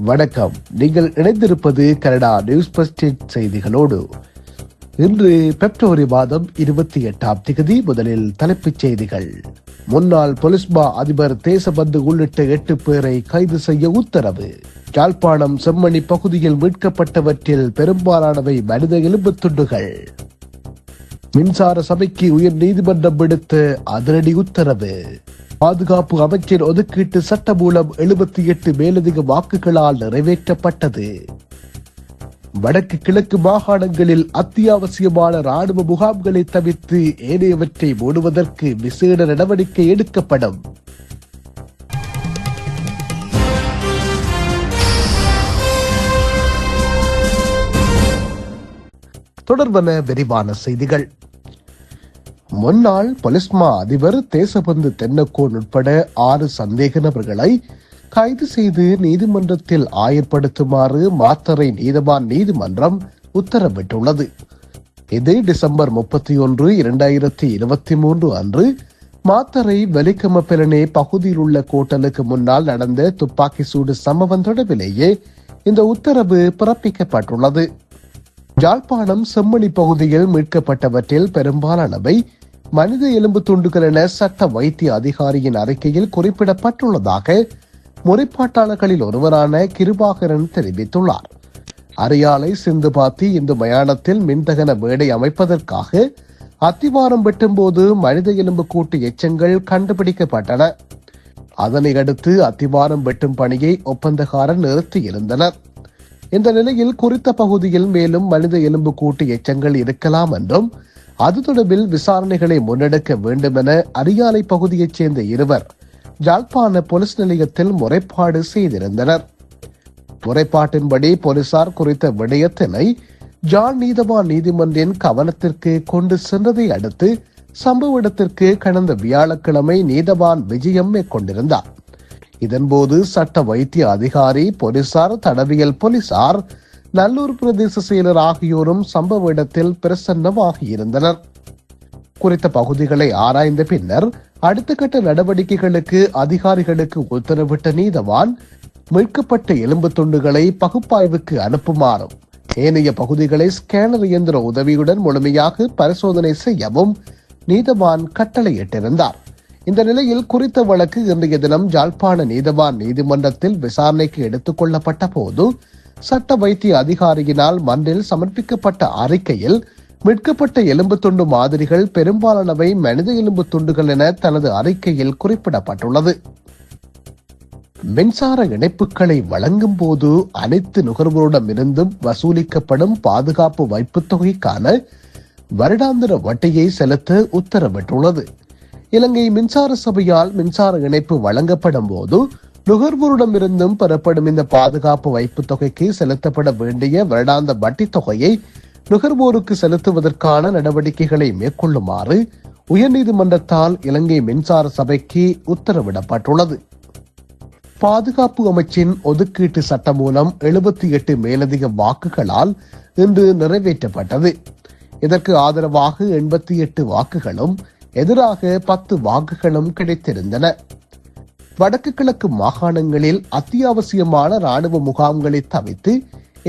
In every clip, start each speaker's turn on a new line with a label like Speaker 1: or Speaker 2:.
Speaker 1: வணக்கம். நீங்கள் இணைந்திருப்பது கனடா நியூஸ் பஸ்டேட் செய்திகளோடு. இன்று பிப்ரவரி மாதம் இருபத்தி எட்டாம் திகதி முதலில் தலைப்புச் செய்திகள். முன்னாள் பொலிஸ்மா அதிபர் தேசபந்து உள்ளிட்ட எட்டு பேரை கைது செய்ய உத்தரவு. யாழ்ப்பாணம் செம்மணி பகுதியில் மீட்கப்பட்டவற்றில் பெரும்பாலானவை மனித எலும்புத் துண்டுகள். மின்சார சபைக்கு உயர் நீதிமன்றம் விடுத்த அதிரடி உத்தரவு. பாதுகாப்பு அமைச்சர் ஒதுக்கீட்டு சட்ட மூலம் எழுபத்தி எட்டு மேலதிக வாக்குகளால் நிறைவேற்றப்பட்டது. வடக்கு கிழக்கு மாகாணங்களில் அத்தியாவசியமான ராணுவ முகாம்களை தவிர்த்து ஏனையவற்றை மூடுவதற்கு விசேட நடவடிக்கை எடுக்கப்படும். தொடர்பான விரிவான செய்திகள். முன்னாள் பொலிஸ்மா அதிபர் தேசபந்து தென்னக்கோன் உட்பட ஆறு சந்தேக நபர்களை கைது செய்து நீதிமன்றத்தில் ஆயர்படுத்துமாறு மாத்தரை நீதவான் நீதிமன்றம் உத்தரவிட்டுள்ளது. இது டிசம்பர் முப்பத்தி ஒன்று இரண்டாயிரத்தி இருபத்தி மூன்று அன்று மாத்தரை வெலிக்கமப்பெலனே பகுதியில் உள்ள கோட்டலுக்கு முன்னால் நடந்த துப்பாக்கி சூடு சம்பவம் தொடர்பிலேயே இந்த உத்தரவு பிறப்பிக்கப்பட்டுள்ளது. யாழ்ப்பாணம் செம்மணி பகுதியில் மீட்கப்பட்டவற்றில் பெரும்பாலானவை மனித எலும்பு துண்டுகள் என சட்ட வைத்திய அதிகாரியின் அறிக்கையில் குறிப்பிடப்பட்டுள்ளதாக முறைப்பாட்டாளர்களில் ஒருவரான கிருபாகரன் தெரிவித்துள்ளார். அரியாலை சிந்துபாத்தி இந்து மயானத்தில் மின்தகன மேடை அமைப்பதற்காக அத்திவாரம் வெட்டும்போது மனித எலும்பு கூட்டு எச்சங்கள் கண்டுபிடிக்கப்பட்டன. அதனை அடுத்து அத்திவாரம் வெட்டும் பணியை ஒப்பந்தக்காரர் நிறுத்தியிருந்தனர். இந்த நிலையில் குறித்த பகுதியில் மேலும் மனித எலும்பு கூட்டு எச்சங்கள் இருக்கலாம் என்றும் அது தொடர்பில் விசாரணைகளை முன்னெடுக்க வேண்டும் என அரியாலை பகுதியைச் சேர்ந்த இருவர் யாழ்ப்பாண போலீஸ் நிலையத்தில் முறைப்பாடு செய்திருந்தனர். முறைப்பாட்டின்படி போலீசார் குறித்த விடயத்தினை ஜான் நீதவான் நீதிமன்றின் கவனத்திற்கு கொண்டு சென்றதை அடுத்து சம்பவ இடத்திற்கு கடந்த வியாழக்கிழமை நீதவான் விஜயம் மேற்கொண்டிருந்தார். இதன்போது சட்ட வைத்திய அதிகாரி போலீசார் தடவியல் போலீசார் நல்லூர் பிரதேச செயலர் ஆகியோரும் சம்பவ இடத்தில் பிரசன்னமாகியிருந்தனர். குறித்த பகுதிகளை ஆராய்ந்த பின்னர் அடுத்த கட்ட நடவடிக்கைகளுக்கு அதிகாரிகளுக்கு உத்தரவிட்ட நீதவான் மீட்கப்பட்ட எலும்பு துண்டுகளை பகுப்பாய்வுக்கு அனுப்புமாறும் ஏனைய பகுதிகளை ஸ்கேனர் இயந்திர உதவியுடன் முழுமையாக பரிசோதனை செய்யவும் நீதவான் கட்டளையிட்டிருந்தார். இந்த நிலையில் குறித்த வழக்கு இன்றைய தினம் ஜாழ்ப்பாண நீதவான் நீதிமன்றத்தில் விசாரணைக்கு எடுத்துக் கொள்ளப்பட்ட போது சட்ட வைத்திய அதிகாரியினால் மன்றில் சமர்ப்பிக்கப்பட்ட அறிக்கையில் மீட்கப்பட்ட எலும்பு துண்டு மாதிரிகள் பெரும்பாலானவை மனித எலும்பு துண்டுகள் என தனது அறிக்கையில் குறிப்பிடப்பட்டுள்ளது. மின்சார இணைப்புகளை வழங்கும் போது அனைத்து நுகர்வோரிடமிருந்தும் வசூலிக்கப்படும் பாதுகாப்பு வைப்பு தொகைக்கான வருடாந்திர வட்டியை செலுத்த உத்தரவிட்டுள்ளது. இலங்கை மின்சார சபையால் மின்சார இணைப்பு வழங்கப்படும் போது நுகர்வோரிடமிருந்தும் பெறப்படும் இந்த பாதுகாப்பு வைப்பு தொகைக்கு செலுத்தப்பட வேண்டிய வருடாந்த வட்டி தொகையை நுகர்வோருக்கு செலுத்துவதற்கான நடவடிக்கைகளை மேற்கொள்ளுமாறு உயர்நீதிமன்றத்தால் இலங்கை மின்சார சபைக்கு உத்தரவிடப்பட்டுள்ளது. பாதுகாப்பு அமைச்சின் ஒதுக்கீட்டு சட்டம் மூலம் எழுபத்தி எட்டு மேலதிக வாக்குகளால் இன்று நிறைவேற்றப்பட்டது. இதற்கு ஆதரவாக எண்பத்தி எட்டு வாக்குகளும் எதிராக பத்து வாக்குகளும் கிடைத்திருந்தன. வடக்கு கிழக்கு மாகாணங்களில் அத்தியாவசியமான ராணுவ முகாம்களை தவித்து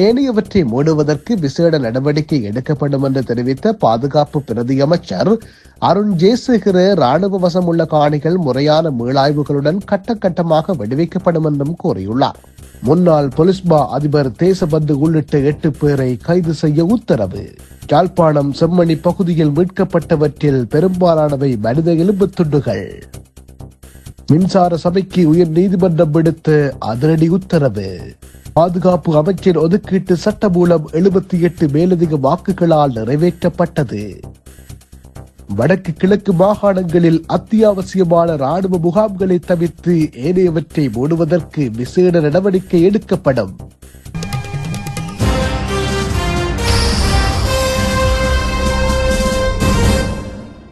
Speaker 1: ஏனையவற்றை மூடுவதற்கு விசேட நடவடிக்கை எடுக்கப்படும் என்று தெரிவித்த பாதுகாப்பு பிரதி அமைச்சர் அருண் ஜேசேகர ராணுவ வசம் உள்ள காணிகள் முறையான மீளாய்வுகளுடன் கட்ட கட்டமாக விடுவிக்கப்படும் என்றும் கூறியுள்ளார். முன்னாள் பொலிஸ்பா அதிபர் தேசபந்து உள்ளிட்ட எட்டு பேரை கைது செய்ய உத்தரவு. யாழ்ப்பாணம் செம்மணி பகுதியில் மீட்கப்பட்டவற்றில் பெரும்பாலானவை மனித எலும்பு துண்டுகள். மின்சார சபைக்கு உயர் நீதிமன்றம் விடுத்து அதிரடி உத்தரவு. பாதுகாப்பு அமைச்சர் ஒதுக்கீட்டு சட்ட மூலம் எழுபத்தி எட்டு மேலதிக வாக்குகளால் நிறைவேற்றப்பட்டது. வடக்கு கிழக்கு மாகாணங்களில் அத்தியாவசியமான ராணுவ முகாம்களை தவிர்த்து ஏனையவற்றை மூடுவதற்கு விசேட நடவடிக்கை எடுக்கப்படும்.